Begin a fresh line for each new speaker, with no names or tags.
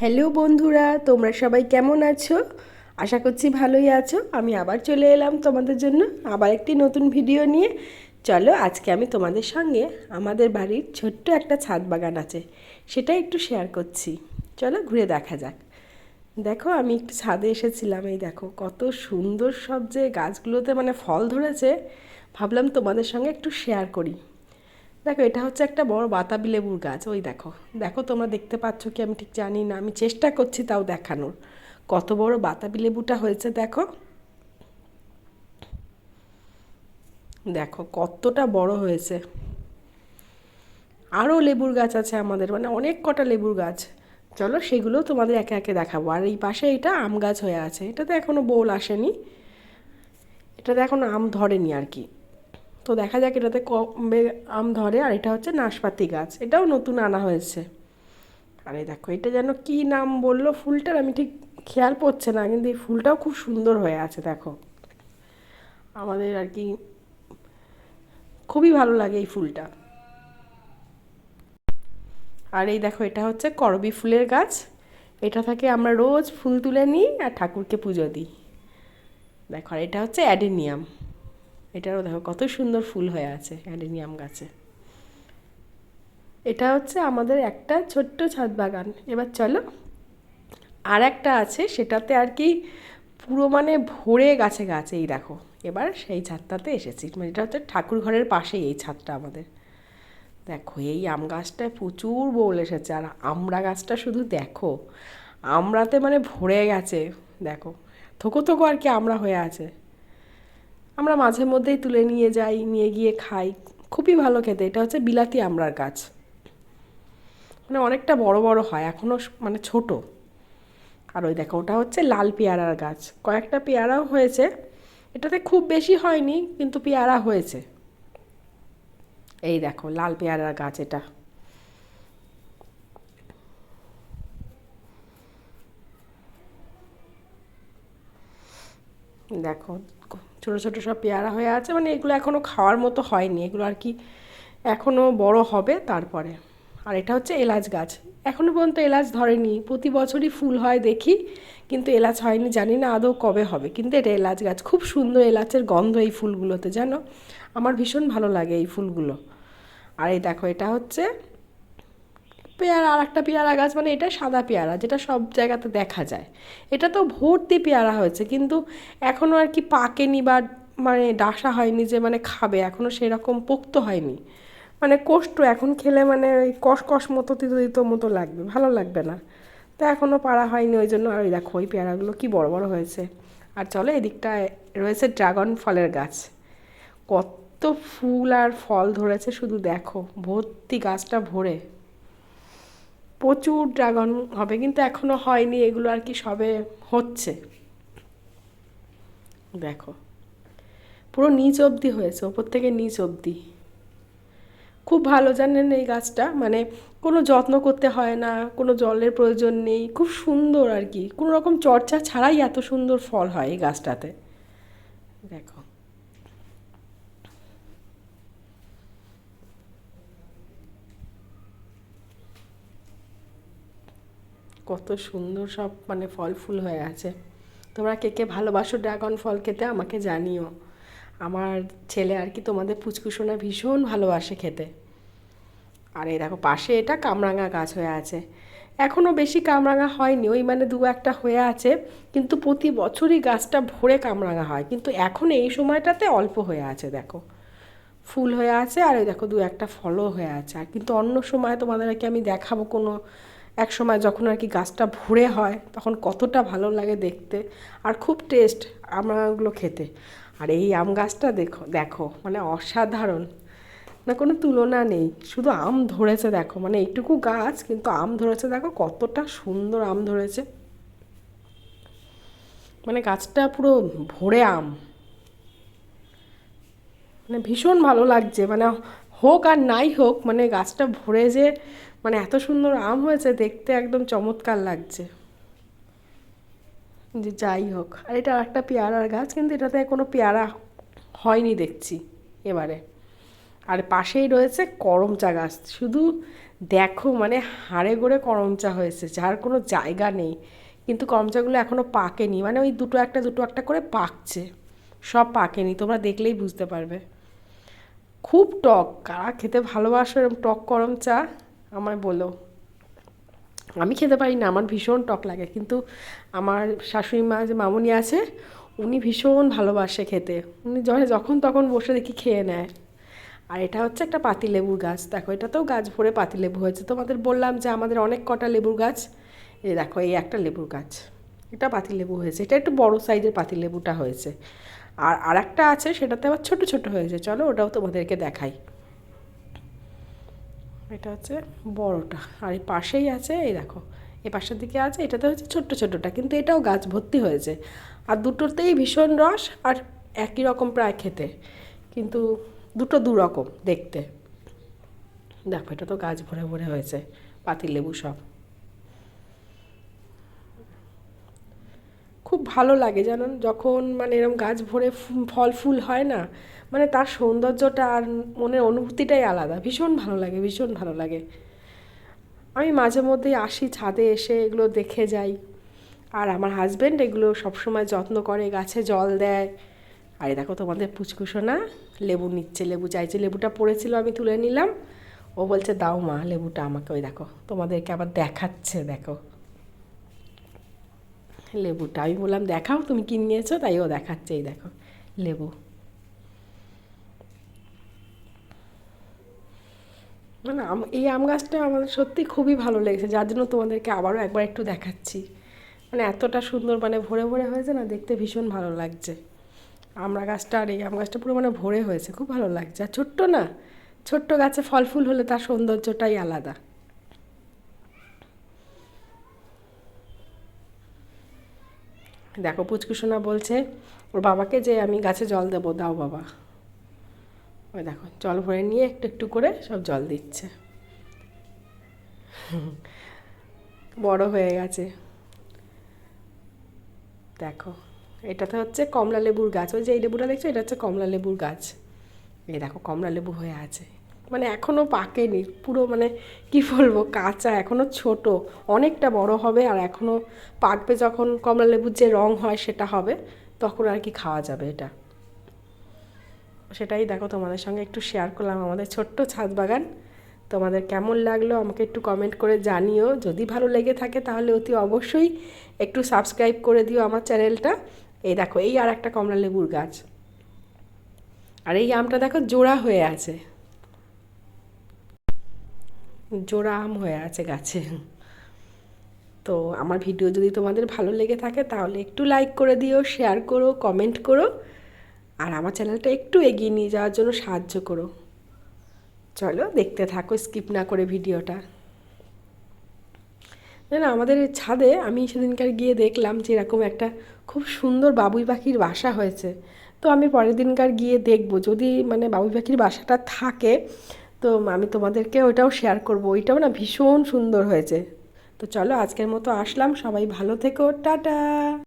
Hello বন্ধুরা, তোমরা সবাই কেমন আছো? আশা করছি ভালোই আছো। আমি আবার চলে এলাম তোমাদের জন্য আবার একটি নতুন ভিডিও নিয়ে। চলো আজকে আমি তোমাদের সঙ্গে আমাদের বাড়ির ছোট্ট একটা ছাদ বাগান আছে, সেটা একটু শেয়ার করছি। চলো ঘুরে দেখা যাক। দেখো আমি একটু ছাদে এসেছিলাম, এই দেখো কত সুন্দর সব যে গাছগুলোতে মানে ফল ধরেছে। ভাবলাম তোমাদের সঙ্গে একটু শেয়ার করি। দেখো, এটা হচ্ছে একটা বড় বাতাবি লেবুর গাছ। ওই দেখো দেখো তোমরা দেখতে পাচ্ছ কি আমি ঠিক জানি না। আমি চেষ্টা করছি তাও দেখানোর। কত বড় বাতাবি লেবুটা হয়েছে দেখো। দেখো, কতটা বড় হয়েছে। আরও লেবুর গাছ আছে আমাদের মানে অনেক কটা লেবুর গাছ। চলো সেগুলো তোমাদের একে একে দেখাবো। আর এই পাশে এটা আম গাছ হয়ে আছে। এটাতে এখনও বোল আসেনি। এটাতে এখনও আম ধরেনি আর কি। তো দেখা যাক এটাতে কমবে আম ধরে, আর এটা হচ্ছে নাশপাতি গাছ। এটাও নতুন আনা হয়েছে। আরে দেখো, এটা যেন কি নাম বলল ফুলটার আমি ঠিক খেয়াল পড়ছে না, কিন্তু এই ফুলটাও খুব সুন্দর হয়ে আছে, দেখো। আমাদের আর কি খুবই ভালো লাগে এই ফুলটা। আর এই দেখো, এটা হচ্ছে করবি ফুলের গাছ। এটা থেকে আমরা রোজ ফুল তুলে নিই আর ঠাকুরকে পুজো দিই। দেখো, আর এটা হচ্ছে অ্যাডেনিয়াম। এটারও দেখো, কত সুন্দর ফুল হয়ে আছে অ্যাডেনিয়াম গাছে। এটা হচ্ছে আমাদের একটা ছোট্ট ছাদ বাগান। এবার চলো, আর একটা আছে, সেটাতে আর কি পুরো মানে ভরে গাছে গাছ, এই দেখো। এবার সেই ছাদটাতে এসেছি। মানে এটা হচ্ছে ঠাকুর ঘরের পাশেই এই ছাদটা আমাদের। দেখো, এই আম গাছটায় প্রচুর বোল এসেছে, আর আমড়া গাছটা শুধু দেখো। আমড়াতে মানে ভরে গেছে, দেখো। থোকো থোকো আর কি আমড়া হয়ে আছে। আমরা মাঝে মধ্যেই তুলে নিয়ে যাই, নিয়ে গিয়ে খাই। খুবই ভালো খেতে। এটা হচ্ছে বিলাতি আমড়ার গাছ। মানে অনেকটা বড় বড় হয় এখনও মানে ছোট। আর ওই দেখো, ওটা হচ্ছে লাল পেয়ারার গাছ। কয়েকটা পেয়ারাও হয়েছে। এটাতে খুব বেশি হয়নি, কিন্তু পেয়ারা হয়েছে। এই দেখো, লাল পেয়ারার গাছ এটা। দেখো ছোটো ছোটো সব পেয়ারা হয়ে আছে মানে এগুলো এখনও খাওয়ার মতো হয়নি। এগুলো আর কি এখনও বড় হবে তারপরে। আর এটা হচ্ছে এলাচ গাছ। এখনও পর্যন্ত এলাচ ধরেনি। প্রতি বছরই ফুল হয় দেখি, কিন্তু এলাচ হয়নি, জানি না আদৌ কবে হবে। কিন্তু এটা এলাচ গাছ, খুব সুন্দর এলাচের গন্ধ এই ফুলগুলোতে, জানো? আমার ভীষণ ভালো লাগে এই ফুলগুলো। আর এই দেখো, এটা হচ্ছে পেয়ারা আর একটা পেয়ারা গাছ মানে এটা সাদা পেয়ারা, যেটা সব জায়গাতে দেখা যায়। এটা তো ভর্তি পেয়ারা হয়েছে, কিন্তু এখনও আর কি পাকেনি বা মানে ডাসা হয়নি যে মানে খাবে এখনও সেরকম পোক্ত হয়নি। মানে কষ্ট, এখন খেলে মানে ওই কষ কষ মতো তিতো তিতো মতো লাগবে, ভালো লাগবে না। তো এখনও পারা হয়নি, ওই জন্য আর ওই দেখো, ওই পেয়ারাগুলো কি বড় বড় হয়েছে। আর চলো এদিকটায় রয়েছে ড্রাগন ফলের গাছ। কত ফুল আর ফল ধরেছে, শুধু দেখো, ভর্তি গাছটা ভরে। প্রচুর ড্রাগন হবে, কিন্তু এখনও হয়নি, এগুলো আর কি সবে হচ্ছে। দেখো, পুরো নিচ অবধি হয়েছে, ওপর থেকে নিচ অবধি। খুব ভালো, জানেন এই গাছটা? মানে কোনো যত্ন করতে হয় না, কোনো জলের প্রয়োজন নেই, খুব সুন্দর আর কি। কোনো রকম চর্চা ছাড়াই এত সুন্দর ফল হয় এই গাছটাতে। দেখো কত সুন্দর সব মানে ফল ফুল হয়ে আছে। তোমরা কে কে ভালোবাসো ড্রাগন ফল খেতে আমাকে জানিও। আমার ছেলে আর কি তোমাদের পুচকুসোনা ভীষণ ভালোবাসে খেতে। আর এই দেখো, পাশে এটা কামরাঙা গাছ হয়ে আছে। এখনও বেশি কামরাঙা হয়নি, ওই মানে দু একটা হয়ে আছে, কিন্তু প্রতি বছরই গাছটা ভরে কামরাঙা হয়। কিন্তু এখন এই সময়টাতে অল্প হয়ে আছে, দেখো। ফুল হয়ে আছে আর ওই দেখো দু একটা ফলও হয়ে আছে। আর কিন্তু অন্য সময় তোমাদেরকে আমি দেখাবো কোনো এক সময় যখন আর কি গাছটা ভরে হয়, তখন কতটা ভালো লাগে দেখতে আর খুব টেস্ট আমরাগুলো খেতে। আর এই আম গাছটা দেখো দেখো মানে অসাধারণ। না, কোনো তুলনা নেই। শুধু আম ধরেছে, দেখো মানে এইটুকু গাছ, কিন্তু আম ধরেছে, দেখো, কতটা সুন্দর আম ধরেছে। মানে গাছটা পুরো ভরে আম। মানে ভীষণ ভালো লাগছে মানে হোক আর নাই হোক মানে গাছটা ভরে যে মানে এত সুন্দর আম হয়েছে, দেখতে একদম চমৎকার লাগছে। যে যাই হোক, আর এটা একটা পেয়ারার গাছ, কিন্তু এটাতে কোনো পেয়ারা হয়নি দেখছি এবারে। আর পাশেই রয়েছে করমচা গাছ, শুধু দেখো মানে হাড়ে গড়ে করমচা হয়েছে, যার কোনো জায়গা নেই। কিন্তু করমচাগুলো এখনও পাকেনি মানে ওই দুটো একটা দুটো একটা করে পাকছে, সব পাকেনি, তোমরা দেখলেই বুঝতে পারবে। খুব টক। কারা খেতে ভালোবাসো এরকম টক করম চা? আমায় বলো। আমি খেতে পারি না, আমার ভীষণ টক লাগে। কিন্তু আমার শাশুড়ি মা যে মামুনি আছে, উনি ভীষণ ভালোবাসে খেতে। উনি যখন তখন বসে দেখি খেয়ে নেয়। আর এটা হচ্ছে একটা পাতিলেবুর গাছ। দেখো, এটাতেও গাছ ভরে পাতিলেবু হয়েছে। তোমাদের বললাম যে আমাদের অনেক কটা লেবুর গাছ। এই দেখো, এই একটা লেবুর গাছ। এটা পাতিলেবু হয়েছে। এটা একটু বড় সাইজের পাতিলেবুটা হয়েছে। আর আর একটা আছে, সেটাতে আবার ছোট ছোট হয়েছে চলো ওটাও তোমাদেরকে দেখাই। এটা হচ্ছে বড়টা। আর এই পাশেই আছে, এই দেখো, এই পাশের দিকে আছে, এটাতে হচ্ছে ছোট্ট ছোটটা কিন্তু এটাও গাছ ভর্তি হয়েছে। আর দুটোতেই ভীষণ রস, আর একই রকম প্রায় খেতে। কিন্তু দুটো দু রকম দেখতে। দেখো, এটা তো গাছ ভরে ভরে হয়েছে, পাতিলেবু সব। ভালো লাগে, জানেন? যখন মানে এরকম গাছ ভরে ফল, ফুল হয় না মানে তার সৌন্দর্যটা আর মনের অনুভূতিটাই আলাদা। ভীষণ ভালো লাগে, ভীষণ ভালো লাগে। আমি মাঝে মধ্যেই আসি ছাদে এসে এগুলো দেখে যাই। আর আমার হাজব্যান্ড এগুলো সবসময় যত্ন করে, গাছে জল দেয়। আর দেখো তোমাদের পুচকুসো না লেবু নিচ্ছে, লেবু চাইছে। লেবুটা পড়েছিল, আমি তুলে নিলাম। ও বলছে, দাও মা, লেবুটা আমাকে। ওই দেখো, তোমাদেরকে আবার দেখাচ্ছে, দেখো। লেবুটা। আমি বললাম, দেখাও, তুমি কি নিয়েছো? তাই ও দেখাচ্ছে, এই দেখো, লেবু। মানে এই আম গাছটা আমাদের সত্যি খুবই ভালো লেগেছে। যার জন্য তোমাদেরকে আবারও একবার একটু দেখাচ্ছি। মানে এতটা সুন্দর মানে ভরে ভরে হয়েছে না, দেখতে ভীষণ ভালো লাগছে। আমরা গাছটা আর এই আম গাছটা পুরো মানে ভরে হয়েছে, খুব ভালো লাগছে। আর ছোট্ট না, ছোট্ট গাছে ফল ফুল হলে তার সৌন্দর্যটাই আলাদা। দেখো পুচকুসোনা বলছে, ওর বাবাকে যে আমি গাছে জল দেবো, দাও বাবা। ওই দেখো, জল ভরে নিয়ে একটু একটু করে সব জল দিচ্ছে। বড় হয়ে গেছে। দেখো, এটাতে হচ্ছে কমলা লেবুর গাছ। ওই যে এই লেবুটা দেখছ, এটা হচ্ছে কমলা লেবুর গাছ। এই দেখো কমলা লেবু হয়ে আছে। মানে এখনও পাকেনি, পুরো মানে কি বলব, কাঁচা এখনও ছোট, অনেকটা বড় হবে আর এখনও পাকবে যখন কমলা লেবুর যে রং হয় সেটা হবে, তখন আর কি খাওয়া যাবে এটা। সেটাই দেখো তোমাদের সঙ্গে একটু শেয়ার করলাম আমাদের ছোট্ট ছাদ বাগান। তোমাদের কেমন লাগল আমাকে একটু কমেন্ট করে জানিও। যদি ভালো লেগে থাকে তাহলে অতি অবশ্যই একটু সাবস্ক্রাইব করে দিও আমার চ্যানেলটা। এই দেখো, এই আর একটা কমলা লেবুর গাছ। আর এই আমটা দেখো জোড়া হয়ে আছে। জোড়া আম হয়ে আছে গাছে। তো আমার ভিডিও যদি তোমাদের ভালো লেগে থাকে তাহলে একটু লাইক করে দিও শেয়ার করো কমেন্ট করো, আর আমার চ্যানেলটা একটু এগিয়ে নিয়ে যাওয়ার জন্য সাহায্য করো। চলো দেখতে থাকো স্কিপ না করে ভিডিওটা। না না, আমাদের ছাদে আমি সেদিনকার গিয়ে দেখলাম যে এরকম একটা খুব সুন্দর বাবুই পাখির বাসা হয়েছে। তো আমি পরের দিনকার গিয়ে দেখব, যদি মানে বাবুই পাখির বাসাটা থাকে তো আমি তোমাদেরকে ওইটাও শেয়ার করব। ওইটাও না ভীষণ সুন্দর হয়েছে। তো চলো আজকের মতো আসলাম। সবাই ভালো থেকো। টাটা!